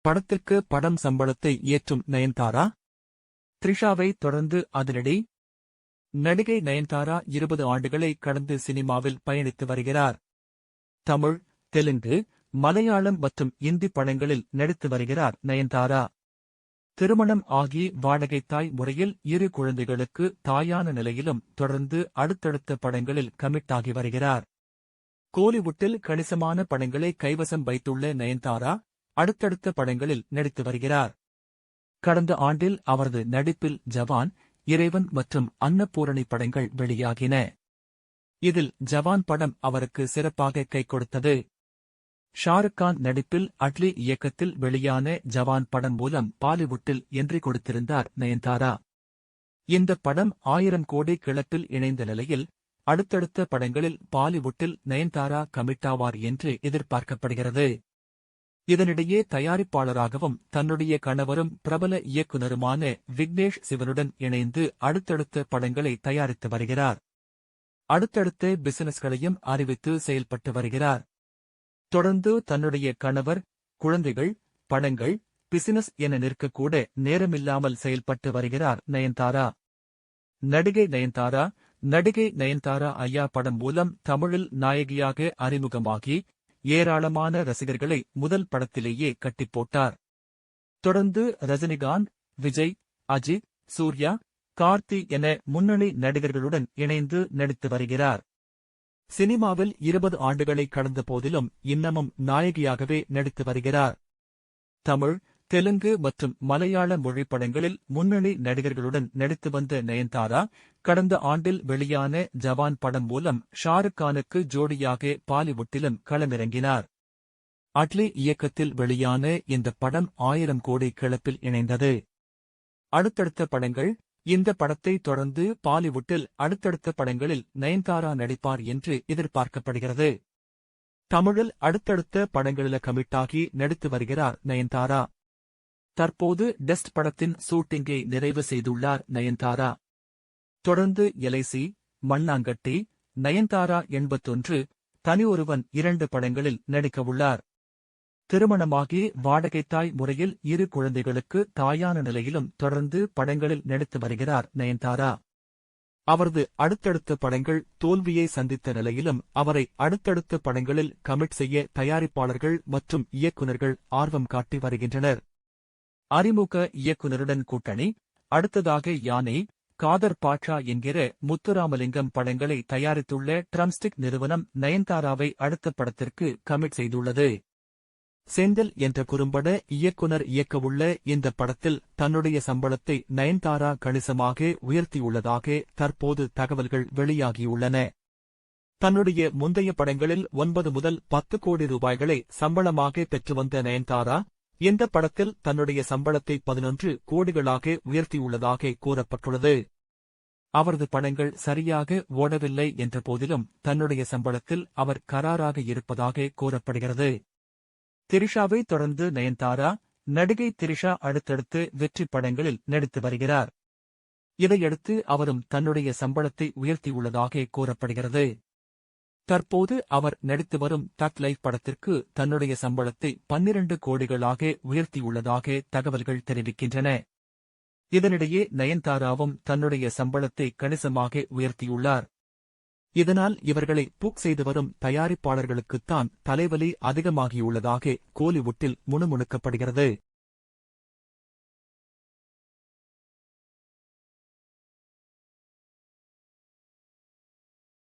படத்திற்கு படம் சம்பளத்தை ஏற்றும் நயன்தாரா? த்ரிஷாவை தொடர்ந்து அதிரடி. நடிகை நயன்தாரா இருபது ஆண்டுகளை கடந்து சினிமாவில் பயணித்து வருகிறார். தமிழ் தெலுங்கு மலையாளம் மற்றும் இந்தி படங்களில் நடித்து வருகிறார் நயன்தாரா. திருமணம் ஆகி வாடகை தாய் முறையில் இரு குழந்தைகளுக்கு தாயான நிலையிலும் தொடர்ந்து அடுத்தடுத்த படங்களில் கமிட் ஆகி வருகிறார். கோலிவுட்டில் கணிசமான படங்களை கைவசம் வைத்துள்ள நயன்தாரா அடுத்தடுத்த படங்களில் நடித்து வருகிறார். கடந்த ஆண்டில் அவரது நடிப்பில் ஜவான் இறைவன் மற்றும் அன்னபூரணி படங்கள் வெளியாகின. இதில் ஜவான் படம் அவருக்கு சிறப்பாக கை கொடுத்தது. ஷாருக் கான் நடிப்பில் அட்லி இயக்கத்தில் வெளியான ஜவான் படம் மூலம் பாலிவுட்டில் என்றி கொடுத்திருந்தார் நயன்தாரா. இந்த படம் ஆயிரம் கோடி கிளப்பில் இணைந்த நிலையில் அடுத்தடுத்த படங்களில் பாலிவுட்டில் நயன்தாரா கமிட்டாவார் என்று எதிர்பார்க்கப்படுகிறது. இதனிடையே தயாரிப்பாளராகவும் தன்னுடைய கணவரும் பிரபல இயக்குனருமான விக்னேஷ் சிவனுடன் இணைந்து அடுத்தடுத்த படங்களை தயாரித்து வருகிறார். அடுத்தடுத்த பிசினஸ்களையும் அறிவித்து செயல்பட்டு வருகிறார். தொடர்ந்து தன்னுடைய கணவர் குழந்தைகள் படங்கள் பிசினஸ் என நிற்கக்கூட நேரமில்லாமல் செயல்பட்டு வருகிறார் நயன்தாரா. நடிகை நயன்தாரா நடிகை நயன்தாரா ஐயா படம் மூலம் தமிழில் நாயகியாக அறிமுகமாகி ஏராளமான ரசிகர்களை முதல் படத்திலேயே கட்டிப் போட்டார் தொடர்ந்து ரஜினிகாந்த் விஜய் அஜித் சூர்யா கார்த்தி என முன்னணி நடிகர்களுடன் இணைந்து நடித்து வருகிறார். சினிமாவில் இருபது ஆண்டுகளை கடந்த போதிலும் இன்னமும் நாயகியாகவே நடித்து வருகிறார். தமிழ் தெலுங்கு மற்றும் மலையாள மொழி படங்களில் முன்னணி நடிகர்களுடன் நடித்து வந்த நயன்தாரா கடந்த ஆண்டில் வெளியான ஜவான் படம் மூலம் ஷாருக் கானுக்கு ஜோடியாக பாலிவுட்டிலும் களமிறங்கினார். அட்லி இயக்கத்தில் வெளியான இந்த படம் ஆயிரம் கோடி கிளப்பில் இணைந்தது. அடுத்தடுத்த படங்கள் இந்த படத்தை தொடர்ந்து பாலிவுட்டில் அடுத்தடுத்த படங்களில் நயன்தாரா நடிப்பார் என்று எதிர்பார்க்கப்படுகிறது. தமிழில் அடுத்தடுத்த படங்களில கமிட்டாகி நடித்து வருகிறார் நயன்தாரா. தற்போது டெஸ்ட் படத்தின் ஷூட்டிங்கை நிறைவு செய்துள்ளார் நயன்தாரா. தொடர்ந்து எலைசி மண்ணாங்கட்டி நயன்தாரா எண்பத்தொன்று தனி ஒருவன் இரண்டு படங்களில் நடிக்கவுள்ளார். திருமணமாகி வாடகைத்தாய் முறையில் இரு குழந்தைகளுக்கு தாயான நிலையிலும் தொடர்ந்து படங்களில் நடித்து வருகிறார் நயன்தாரா. அவரது அடுத்தடுத்த படங்கள் தோல்வியை சந்தித்த நிலையிலும் அவரை அடுத்தடுத்த படங்களில் கமிட் செய்ய தயாரிப்பாளர்கள் மற்றும் இயக்குநர்கள் ஆர்வம் காட்டி வருகின்றனர். அறிமுக இயக்குனருடன் கூட்டணி. அடுத்ததாக யானை காதர் பாட்ஷா என்கிற முத்துராமலிங்கம் படங்களை தயாரித்துள்ள ட்ரம்ஸ்டிக் நிறுவனம் நயன்தாராவை அடுத்த படத்திற்கு கமிட் செய்துள்ளது. செந்தில் என்ற குறும்பட இயக்குனர் இயக்கவுள்ள இந்த படத்தில் தன்னுடைய சம்பளத்தை நயன்தாரா கணிசமாக உயர்த்தியுள்ளதாக தற்போது தகவல்கள் வெளியாகியுள்ளன. தன்னுடைய முந்தைய படங்களில் ஒன்பது முதல் பத்து கோடி ரூபாய்களை சம்பளமாக பெற்று வந்த நயன்தாரா இந்த படத்தில் தன்னுடைய சம்பளத்தை பதினொன்று கோடிகளாக உயர்த்தியுள்ளதாக கூறப்பட்டுள்ளது. அவரது படங்கள் சரியாக ஓடவில்லை என்ற போதிலும் தன்னுடைய சம்பளத்தில் அவர் கராராக இருப்பதாக கூறப்படுகிறது. திரிஷாவை தொடர்ந்து நயன்தாரா நடிகை திரிஷா அடுத்தடுத்து வெற்றி படங்களில் நடித்து வருகிறார். இதையடுத்து அவரும் தன்னுடைய சம்பளத்தை உயர்த்தியுள்ளதாக கூறப்படுகிறது. தற்போது அவர் நடித்து வரும் தக் லைஃப் படத்திற்கு தன்னுடைய சம்பளத்தை பன்னிரண்டு கோடிகளாக உயர்த்தியுள்ளதாக தகவல்கள் தெரிவிக்கின்றன. இதனிடையே நயன்தாராவும் தன்னுடைய சம்பளத்தை கணிசமாக உயர்த்தியுள்ளார். இதனால் இவர்களை புக் செய்து வரும் தயாரிப்பாளர்களுக்குத்தான் தலைவலி அதிகமாகியுள்ளதாக கோலிவுட்டில் முணுமுணுக்கப்படுகிறது.